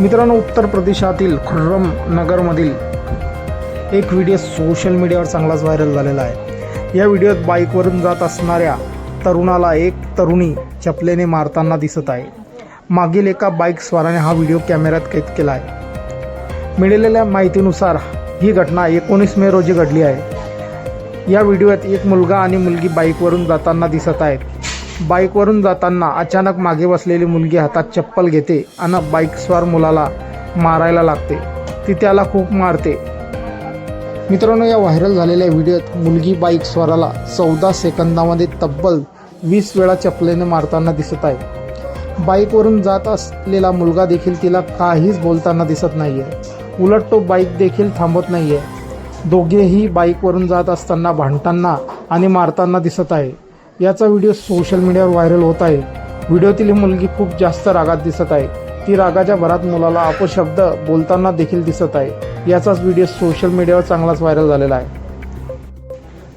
मित्रांनो उत्तर प्रदेशातील खुर्रम नगरमधील एक व्हिडिओ सोशल मीडियावर चांगलाच व्हायरल झालेला आहे. या व्हिडिओत बाईकवरून जात असणाऱ्या तरुणाला एक तरुणी चपलेने मारताना दिसत आहे. मागील एका बाईक स्वाराने हा व्हिडिओ कॅमेऱ्यात कैद केला आहे. मिळालेल्या माहितीनुसार ही घटना एकोणीस मे रोजी घडली आहे. या व्हिडिओत एक मुलगा आणि मुलगी बाईकवरून जाताना दिसत आहेत. बाईकवरून जाताना अचानक मागे बसलेली मुलगी हातात चप्पल घेते आणि बाईकस्वार मुलाला मारायला लागते. ती त्याला खूप मारते. मित्रांनो या व्हायरल झालेल्या व्हिडिओत मुलगी बाईक स्वाराला चौदा सेकंदामध्ये तब्बल वीस वेळा चपलेने मारताना दिसत आहे. बाईकवरून जात असलेला मुलगा देखील तिला काहीच बोलताना दिसत नाही आहे उलट तो बाईक देखील थांबत नाही आहे दोघेही बाईकवरून जात असताना भांडताना आणि मारताना दिसत आहे. याचा व्हिडिओ सोशल मीडियावर व्हायरल होत आहे. व्हिडिओतील ही मुलगी खूप जास्त रागात दिसत आहे. ती रागाच्या भरात मुलाला अपशब्द बोलताना देखील दिसत आहे. याचाच व्हिडिओ सोशल मीडियावर चांगलाच व्हायरल झालेला आहे.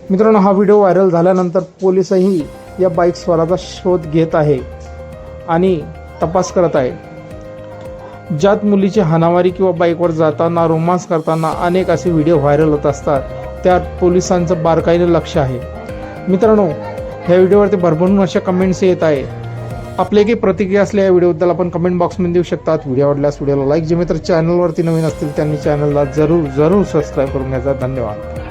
मित्रांनो हा व्हिडिओ व्हायरल झाल्यानंतर पोलिसही या बाईक स्वाराचा शोध घेत आहे आणि तपास करत आहे. ज्यात मुलीची हाणामारी किंवा बाईकवर जाताना रोमांस करताना अनेक असे व्हिडिओ व्हायरल होत असतात. त्यात पोलिसांचं बारकाईने लक्ष आहे. मित्रांनो ह्या व्हिडिओवरती भरभरून अशा कमेंट्स येत आहे. आपले काही प्रतिक्रिया असल्या या व्हिडिओबद्दल आपण कमेंट बॉक्समध्ये देऊ शकतात. व्हिडिओ आवडल्यास व्हिडिओला लाईक जे मित्र चॅनलवरती नवीन असतील त्यांनी चॅनलला जरूर जरूर सबस्क्राईब करून घ्यायचा धन्यवाद.